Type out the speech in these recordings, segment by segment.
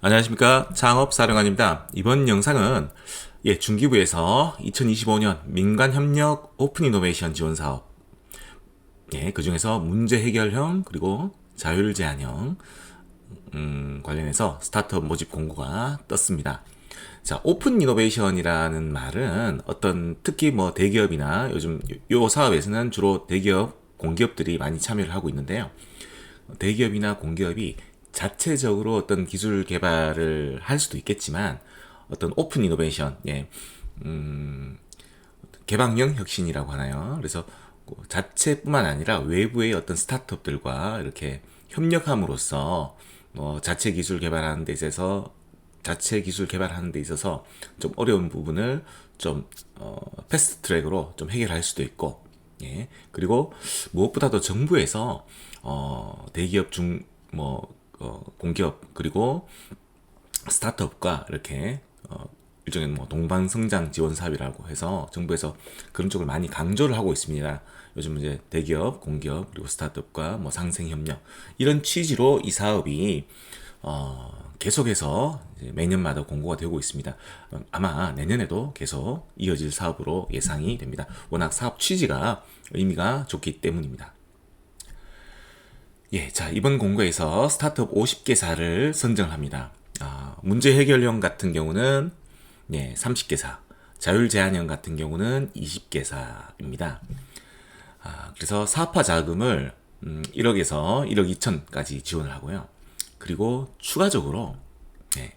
안녕하십니까 창업사령관입니다. 이번 영상은 예, 중기부에서 2025년 민간협력 오픈 이노베이션 지원 사업 예, 그 중에서 문제 해결형 그리고 자율 제한형 음, 관련해서 스타트업 모집 공고가 떴습니다. 자, 오픈 이노베이션이라는 말은 어떤 특히 뭐 대기업이나 요즘 요 사업에서는 주로 대기업, 공기업들이 많이 참여를 하고 있는데요. 대기업이나 공기업이 자체적으로 어떤 기술 개발을 할 수도 있겠지만 어떤 오픈 이노베이션, 예, 음, 개방형 혁신이라고 하나요? 그래서 그 자체뿐만 아니라 외부의 어떤 스타트업들과 이렇게 협력함으로써 뭐 자체 기술 개발하는 데 있어서 자체 기술 개발하는 데 있어서 좀 어려운 부분을 좀 어, 패스트 트랙으로 좀 해결할 수도 있고 예 그리고 무엇보다도 정부에서 어, 대기업 중 뭐 어, 공기업 그리고 스타트업과 이렇게 어, 일종의 뭐 동반 성장 지원 사업이라고 해서 정부에서 그런 쪽을 많이 강조를 하고 있습니다. 요즘 이제 대기업, 공기업 그리고 스타트업과 뭐 상생 협력 이런 취지로 이 사업이 어, 계속해서 매년마다 공고가 되고 있습니다. 아마 내년에도 계속 이어질 사업으로 예상이 됩니다. 워낙 사업 취지가 의미가 좋기 때문입니다. 예, 자, 이번 공고에서 스타트업 50개사를 선정합니다. 아, 문제 해결형 같은 경우는 예, 30개사, 자율 제한형 같은 경우는 20개사입니다. 아, 그래서 사업화 자금을 음, 1억에서 1억 2천까지 지원을 하고요. 그리고 추가적으로 예,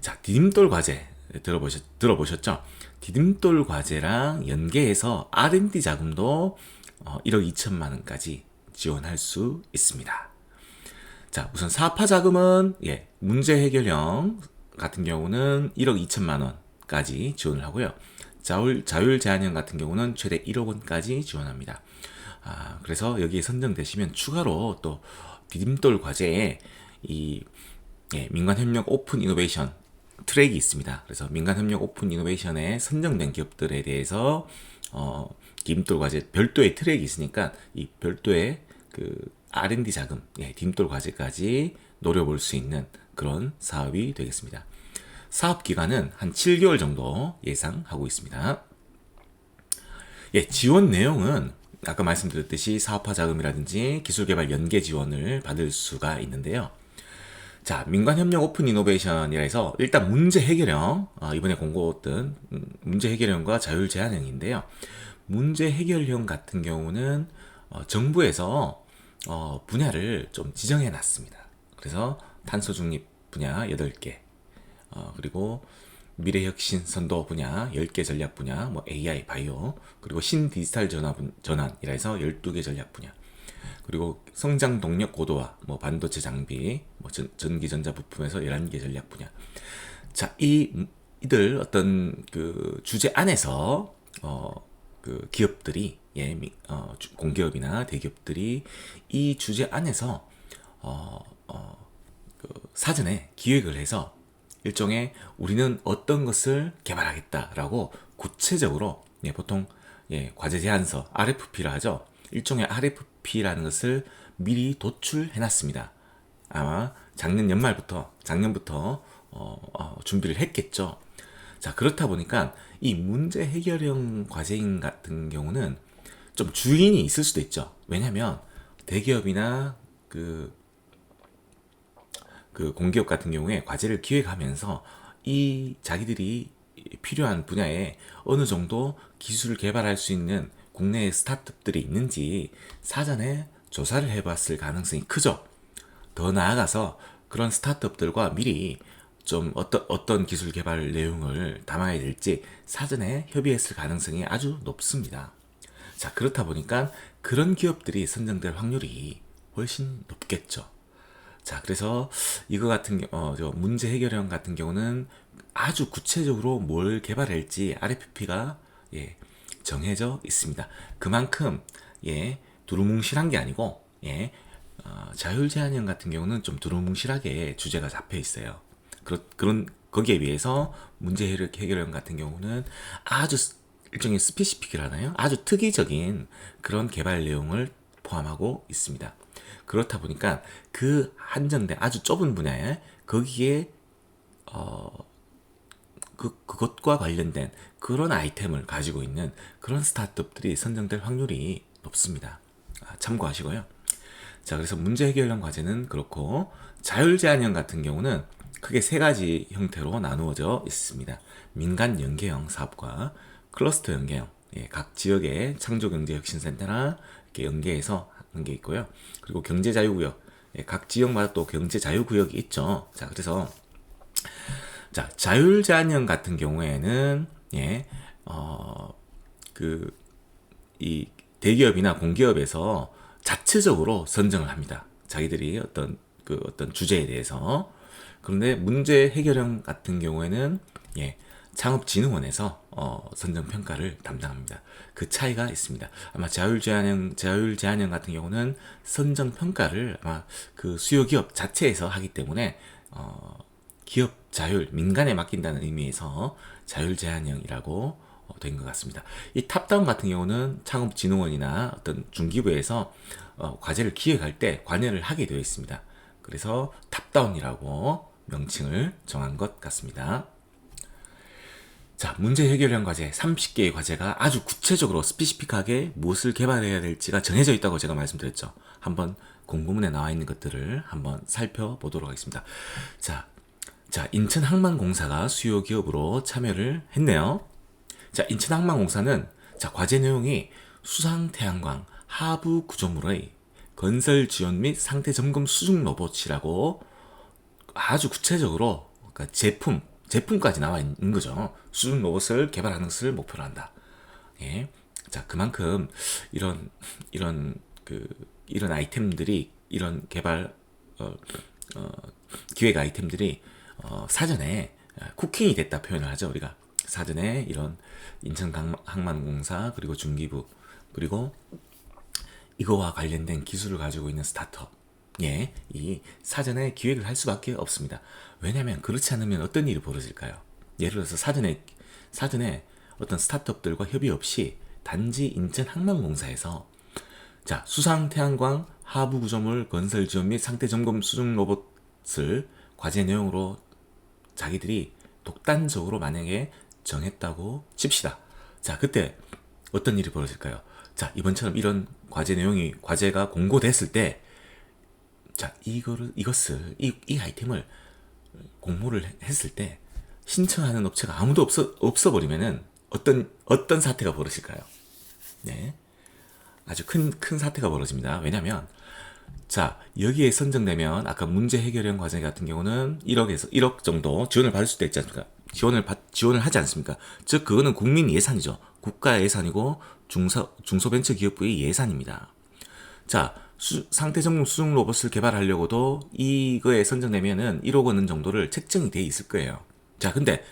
자, 디딤돌 과제 들어보셨, 들어보셨죠? 디딤돌 과제랑 연계해서 R&D 자금도 어, 1억 2천만 원까지 지원할 수 있습니다. 자, 우선 사업화 자금은 예, 문제 해결형 같은 경우는 1억 2천만 원까지 지원을 하고요. 자율, 자율 제한형 같은 경우는 최대 1억 원까지 지원합니다. 아, 그래서 여기에 선정되시면 추가로 또 디딤돌 과제에 이 예, 민간협력 오픈 이노베이션 트랙이 있습니다. 그래서 민간협력 오픈 이노베이션에 선정된 기업들에 대해서 어, 디딤돌 과제 별도의 트랙이 있으니까 이 별도의 그 R&D 자금, 예, 딤돌 과제까지 노려볼 수 있는 그런 사업이 되겠습니다. 사업 기간은 한 7개월 정도 예상하고 있습니다. 예, 지원 내용은 아까 말씀드렸듯이 사업화 자금이라든지 기술개발 연계 지원을 받을 수가 있는데요. 자, 민간협력 오픈 이노베이션이라 해서 일단 문제 해결형, 어, 이번에 공고 뜬 음, 문제 해결형과 자율 제한형인데요. 문제 해결형 같은 경우는 어, 정부에서 어, 분야를 좀 지정해 놨습니다. 그래서 탄소 중립 분야 8개, 어, 그리고 미래혁신 선도 분야 10개 전략 분야, 뭐 AI, 바이오, 그리고 신디지털 전환, 전환이라 해서 12개 전략 분야, 그리고 성장 동력 고도화, 뭐 반도체 장비, 뭐 전, 전기전자 부품에서 11개 전략 분야. 자, 이, 이들 어떤 그 주제 안에서, 어, 그 기업들이 예, 어, 공기업이나 대기업들이 이 주제 안에서 어, 어, 그 사전에 기획을 해서 일종의 우리는 어떤 것을 개발하겠다라고 구체적으로 예, 보통 예, 과제 제안서 RFP라 하죠. 일종의 RFP라는 것을 미리 도출해 놨습니다. 아마 작년 연말부터 작년부터 어, 어, 준비를 했겠죠. 자 그렇다 보니까 이 문제 해결형 과제인 같은 경우는 좀 주인이 있을 수도 있죠. 왜냐하면 대기업이나 그, 그 공기업 같은 경우에 과제를 기획하면서 이 자기들이 필요한 분야에 어느 정도 기술을 개발할 수 있는 국내 스타트업들이 있는지 사전에 조사를 해봤을 가능성이 크죠. 더 나아가서 그런 스타트업들과 미리 좀 어떤 어떤 기술 개발 내용을 담아야 될지 사전에 협의했을 가능성이 아주 높습니다. 자, 그렇다 보니까 그런 기업들이 선정될 확률이 훨씬 높겠죠. 자, 그래서 이거 같은 어, 저 문제 해결형 같은 경우는 아주 구체적으로 뭘 개발할지 RFP가 예, 정해져 있습니다. 그만큼 예, 두루뭉실한 게 아니고 예, 어, 자율 제한형 같은 경우는 좀 두루뭉실하게 주제가 잡혀 있어요. 그런 그런 거기에 비해서 문제 해결형 같은 경우는 아주 일종의 스페시픽이라나요? 아주 특이적인 그런 개발 내용을 포함하고 있습니다. 그렇다 보니까 그 한정된 아주 좁은 분야에 거기에 그, 그것과 관련된 그런 아이템을 가지고 있는 그런 스타트업들이 선정될 확률이 높습니다. 아, 참고하시고요. 자, 그래서 문제 해결형 과제는 그렇고 자율 제한형 같은 경우는 크게 세 가지 형태로 나누어져 있습니다. 민간 연계형 사업과 클러스터 연계형, 예, 각 지역의 창조경제혁신센터나 이렇게 연계해서 하는 게 있고요. 그리고 경제자유구역, 예, 각 지역마다 또 경제자유구역이 있죠. 자, 그래서 자, 자율 제한형 같은 경우에는 예, 어, 그, 이 대기업이나 공기업에서 자체적으로 선정을 합니다. 자기들이 어떤 그 어떤 주제에 대해서. 그런데 문제 해결형 같은 경우에는 예, 창업진흥원에서 어, 선정 평가를 담당합니다. 그 차이가 있습니다. 아마 자율 제한형 자율 제한형 같은 경우는 선정 평가를 아마 그 수요 기업 자체에서 하기 때문에 어, 기업 자율, 민간에 맡긴다는 의미에서 자율 제한형이라고 어, 된것 같습니다. 이 탑다운 같은 경우는 창업진흥원이나 어떤 중기부에서 어, 과제를 기획할 때 관여를 하게 되어 있습니다. 그래서 탑다운이라고 명칭을 정한 것 같습니다. 자, 문제 해결형 과제 30개의 과제가 아주 구체적으로 스피시픽하게 무엇을 개발해야 될지가 정해져 있다고 제가 말씀드렸죠. 한번 공고문에 나와 있는 것들을 한번 살펴보도록 하겠습니다. 자, 자, 인천항만공사가 수요 기업으로 참여를 했네요. 자, 인천항만공사는 자, 과제 내용이 수상 태양광 하부 구조물의 건설 지원 및 상태 점검 수중 로봇이라고 아주 구체적으로 그러니까 제품 제품까지 나와 있는 거죠. 수중 로봇을 개발하는 것을 목표로 한다. 예. 자, 그만큼 이런 이런 그 이런 아이템들이 이런 개발 어, 어, 기획 아이템들이 어, 사전에 쿠킹이 됐다 표현을 하죠 우리가 사전에 이런 인천 항만공사 그리고 중기부 그리고 이거와 관련된 기술을 가지고 있는 스타트업 예, 이 사전에 기획을 할 수밖에 없습니다. 왜냐하면 그렇지 않으면 어떤 일이 벌어질까요? 예를 들어서 사전에 사전에 어떤 스타트업들과 협의 없이 단지 인천 항만공사에서 자 수상 태양광 하부 구조물 건설 지원 및 상태 점검 수중 로봇을 과제 내용으로 자기들이 독단적으로 만약에 정했다고 칩시다. 자, 그때 어떤 일이 벌어질까요? 자, 이번처럼 이런 과제 내용이, 과제가 공고됐을 때, 자, 이거를, 이것을, 이, 이 아이템을 공모를 했을 때, 신청하는 업체가 아무도 없어, 없어버리면은, 어떤, 어떤 사태가 벌어질까요? 네. 아주 큰, 큰 사태가 벌어집니다. 왜냐면, 자, 여기에 선정되면 아까 문제 해결형 과제 같은 경우는 1억에서 1억 정도 지원을 받을 수도 있지 않습니까? 지원을 받, 지원을 하지 않습니까? 즉 그거는 국민 예산이죠. 국가 예산이고 중소 중소벤처기업부의 예산입니다. 자, 수, 상태 점검 수중 로봇을 개발하려고도 이거에 선정되면은 1억 원 정도를 책정이 돼 있을 거예요. 자, 근데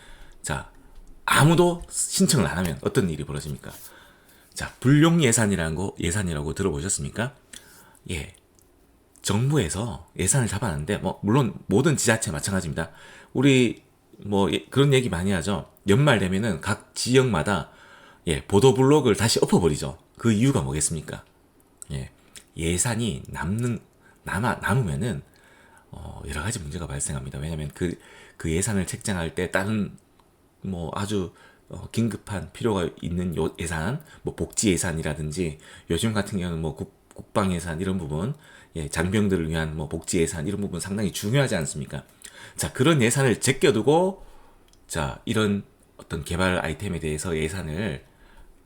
자 아무도 신청을 안 하면 어떤 일이 벌어집니까? 자, 불용 예산이라는 거 예산이라고 들어보셨습니까? 예, 정부에서 예산을 잡아놨는데 뭐 물론 모든 지자체 마찬가지입니다. 우리 뭐 예, 그런 얘기 많이 하죠. 연말 되면은 각 지역마다 예, 보도 블록을 다시 엎어버리죠. 그 이유가 뭐겠습니까? 예, 예산이 남는 남아 남으면은 어, 여러 가지 문제가 발생합니다. 왜냐하면 그, 그 예산을 책정할 때 다른 뭐 아주 어, 긴급한 필요가 있는 요 예산, 뭐 복지 예산이라든지 요즘 같은 경우는 뭐 국, 국방 예산 이런 부분 예, 장병들을 위한 뭐 복지 예산 이런 부분 상당히 중요하지 않습니까? 자, 그런 예산을 제껴두고 자, 이런 어떤 개발 아이템에 대해서 예산을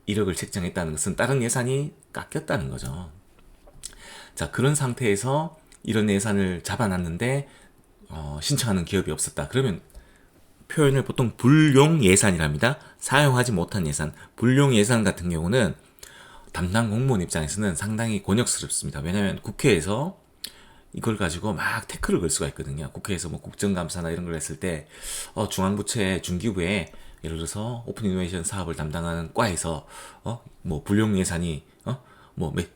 1억을 책정했다는 것은 다른 예산이 깎였다는 거죠. 자, 그런 상태에서 이런 예산을 잡아놨는데 어, 신청하는 기업이 없었다. 그러면 표현을 보통 불용 예산이랍니다. 사용하지 못한 예산. 불용 예산 같은 경우는 담당 공무원 입장에서는 상당히 곤욕스럽습니다. 왜냐하면 국회에서 이걸 가지고 막 태클을 걸 수가 있거든요. 국회에서 뭐 국정감사나 이런 걸 했을 때, 어, 중앙부처의 중기부에 예를 들어서 오픈 이노베이션 사업을 담당하는 과에서, 어, 뭐 불용 예산이, 어, 뭐 몇, 어,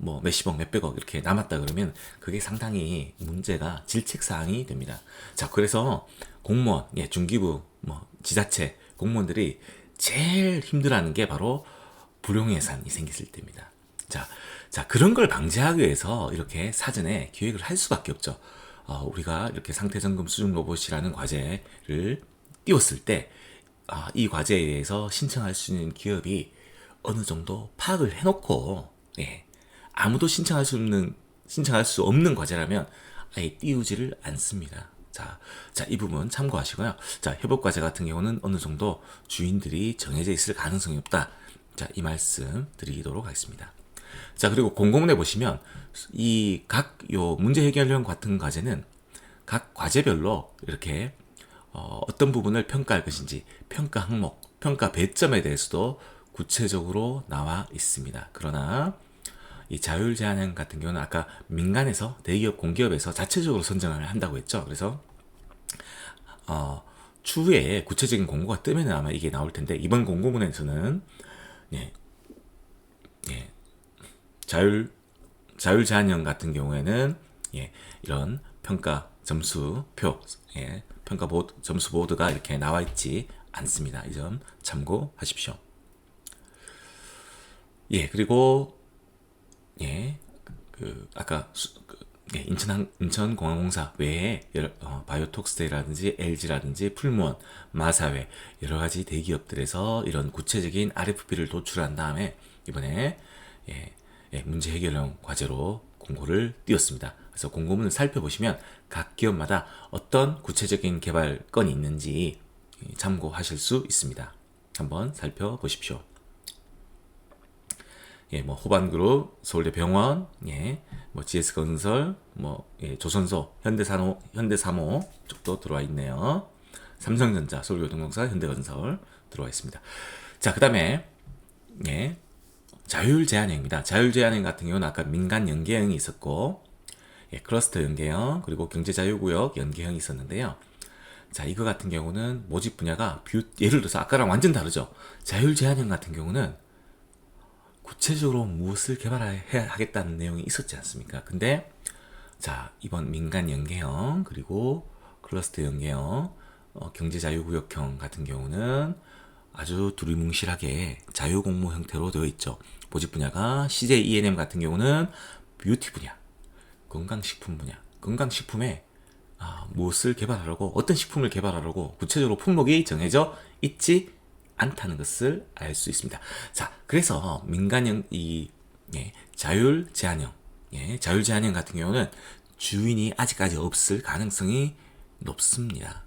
뭐 몇십억, 몇백억 이렇게 남았다 그러면 그게 상당히 문제가 질책사항이 됩니다. 자, 그래서 공무원, 예, 중기부, 뭐 지자체 공무원들이 제일 힘들어하는 게 바로 불용 예산이 생겼을 때입니다. 자, 자 그런 걸 방지하기 위해서 이렇게 사전에 기획을 할 수밖에 없죠. 어, 우리가 이렇게 상태 점검 수준 로봇이라는 과제를 띄웠을 때, 아, 이 과제에 대해서 신청할 수 있는 기업이 어느 정도 파악을 해놓고, 예, 아무도 신청할 수 없는, 신청할 수 없는 과제라면 아예 띄우지를 않습니다. 자, 자, 이 부분 참고하시고요. 자, 협업 과제 같은 경우는 어느 정도 주인들이 정해져 있을 가능성이 없다. 자, 이 말씀 드리도록 하겠습니다. 자, 그리고 공공내 보시면 이 각 요 문제 해결형 같은 과제는 각 과제별로 이렇게 어, 어떤 부분을 평가할 것인지 평가 항목, 평가 배점에 대해서도 구체적으로 나와 있습니다. 그러나 이 자율 제한형 같은 경우는 아까 민간에서 대기업 공기업에서 자체적으로 선정을 한다고 했죠. 그래서 어, 추후에 구체적인 공고가 뜨면 아마 이게 나올 텐데 이번 공고문에서는 예, 예, 자율 자율 제한형 같은 경우에는 예, 이런 평가 점수표 예, 평가 보드, 점수 보드가 이렇게 나와 있지 않습니다. 이 점 참고하십시오. 예, 그리고 예, 그 아까 수, 그, 예, 인천 인천 공항공사 외에 여러, 어, 바이오톡스테이라든지 LG라든지 풀무원, 마사회 여러 가지 대기업들에서 이런 구체적인 RFP를 도출한 다음에 이번에 예, 예, 문제 해결형 과제로 공고를 띄웠습니다. 그래서 공고문을 살펴보시면 각 기업마다 어떤 구체적인 개발 건이 있는지 참고하실 수 있습니다. 한번 살펴보십시오. 예, 뭐 호반그룹, 서울대 병원, 예, 뭐 GS 건설, 뭐 예, 조선소, 현대산호, 현대사모 쪽도 들어와 있네요. 삼성전자, 서울교통공사, 현대건설 들어와 있습니다. 자, 그다음에 예, 자율 제한형입니다. 자율 제한형 같은 경우는 아까 민간 연계형이 있었고, 예, 클러스터 연계형, 그리고 경제 자유구역 연계형이 있었는데요. 자, 이거 같은 경우는 모집 분야가 뷰, 예를 들어서 아까랑 완전 다르죠. 자율 제한형 같은 경우는 구체적으로 무엇을 개발해야 하겠다는 내용이 있었지 않습니까? 근데 자 이번 민간 연계형 그리고 클러스터 연계형 어, 경제자유구역형 같은 경우는 아주 두리뭉실하게 자유공모 형태로 되어 있죠. 모집 분야가 CJ E&M 같은 경우는 뷰티 분야, 건강식품 분야, 건강식품에 아, 무엇을 개발하려고 어떤 식품을 개발하려고 구체적으로 품목이 정해져 있지 않다는 것을 알 수 있습니다. 자, 그래서 민간형 이 예, 자율 제한형, 예, 자율 제한형 같은 경우는 주인이 아직까지 없을 가능성이 높습니다.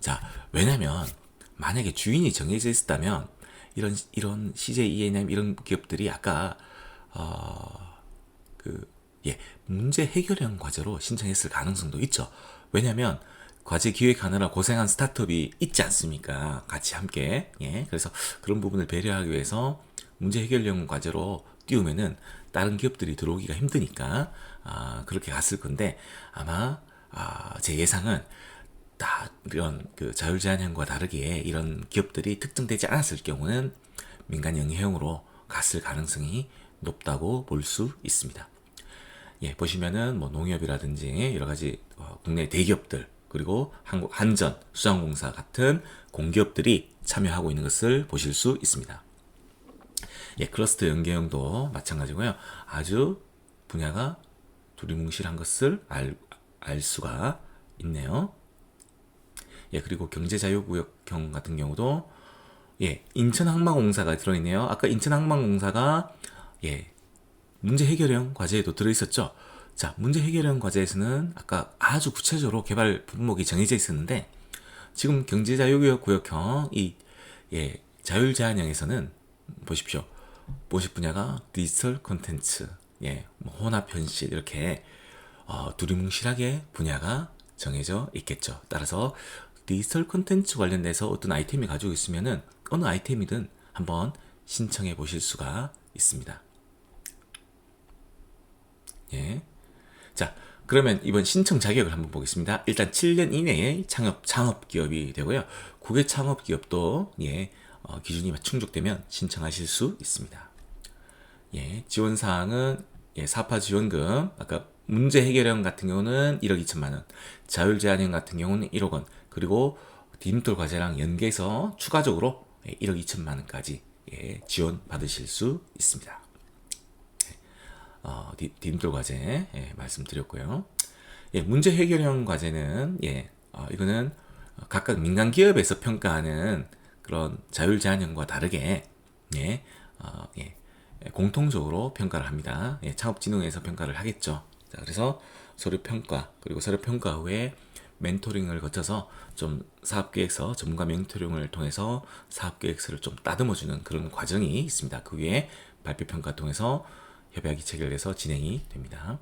자, 왜냐면 만약에 주인이 정해져 있었다면 이런 이런 CJ E&M 이런 기업들이 아까 어그 예, 문제 해결형 과제로 신청했을 가능성도 있죠. 왜냐면 과제 기획하느라 고생한 스타트업이 있지 않습니까? 같이 함께. 예. 그래서 그런 부분을 배려하기 위해서 문제 해결형 과제로 띄우면은 다른 기업들이 들어오기가 힘드니까 아, 그렇게 갔을 건데 아마 아, 제 예상은 다 이런 그 자율 제한형과 다르게 이런 기업들이 특정되지 않았을 경우는 민간 영해형으로 갔을 가능성이 높다고 볼 수 있습니다. 예, 보시면은 뭐 농협이라든지 여러 가지 어, 국내 대기업들 그리고 한국 한전, 수상공사 같은 공기업들이 참여하고 있는 것을 보실 수 있습니다. 예, 클러스터 연계형도 마찬가지고요. 아주 분야가 두리뭉실한 것을 알, 알 수가 있네요. 예, 그리고 경제자유구역형 같은 경우도 예, 인천항만공사가 들어있네요. 아까 인천항만공사가 예, 문제 해결형 과제에도 들어있었죠. 자, 문제 해결형 과제에서는 아까 아주 구체적으로 개발 품목이 정해져 있었는데 지금 경제자유구역 구역형 이 예, 자율 제한형에서는 보십시오. 모집 분야가 디지털 콘텐츠, 예, 뭐 혼합 현실 이렇게 어, 두리뭉실하게 분야가 정해져 있겠죠. 따라서 디지털 콘텐츠 관련돼서 어떤 아이템이 가지고 있으면은 어느 아이템이든 한번 신청해 보실 수가 있습니다. 예. 자, 그러면 이번 신청 자격을 한번 보겠습니다. 일단 7년 이내에 창업, 창업 기업이 되고요. 국외 창업 기업도, 예, 어, 기준이 충족되면 신청하실 수 있습니다. 예, 지원 사항은, 예, 사파 지원금, 아까 문제 해결형 같은 경우는 1억 2천만 원, 자율 제한형 같은 경우는 1억 원, 그리고 디딤돌 과제랑 연계해서 추가적으로 1억 예, 2천만 원까지 예, 지원 받으실 수 있습니다. 어, 디딤돌 과제 예, 말씀드렸고요. 예, 문제 해결형 과제는 예, 어, 이거는 각각 민간 기업에서 평가하는 그런 자율 제한형과 다르게 예, 어, 예, 공통적으로 평가를 합니다. 예, 창업진흥에서 평가를 하겠죠. 자, 그래서 서류 평가 그리고 서류 평가 후에 멘토링을 거쳐서 좀 사업계획서 전문가 멘토링을 통해서 사업계획서를 좀 따듬어주는 그런 과정이 있습니다. 그 위에 발표 평가 통해서 협약이 체결돼서 진행이 됩니다.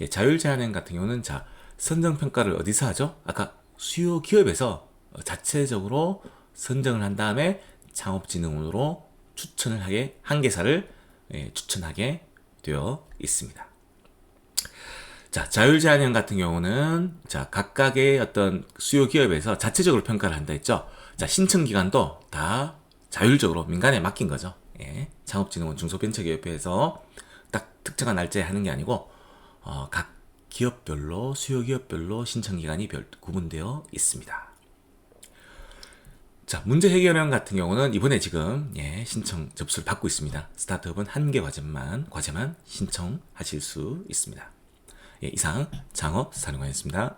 예, 자율 제한형 같은 경우는 자 선정 평가를 어디서 하죠? 아까 수요 기업에서 어, 자체적으로 선정을 한 다음에 창업진흥원으로 추천을 하게 한 개사를 예, 추천하게 되어 있습니다. 자, 자율제한형 같은 경우는 자, 각각의 어떤 수요 기업에서 자체적으로 평가를 한다 했죠. 자, 신청 기간도 다 자율적으로 민간에 맡긴 거죠. 예. 창업진흥원 중소벤처기업회에서 딱 특정한 날짜에 하는 게 아니고 어, 각 기업별로 수요 기업별로 신청 기간이 별 구분되어 있습니다. 자, 문제 해결형 같은 경우는 이번에 지금 예, 신청 접수를 받고 있습니다. 스타트업은 한 개 과제만 과제만 신청하실 수 있습니다. 예, 이상 창업 사령관이었습니다.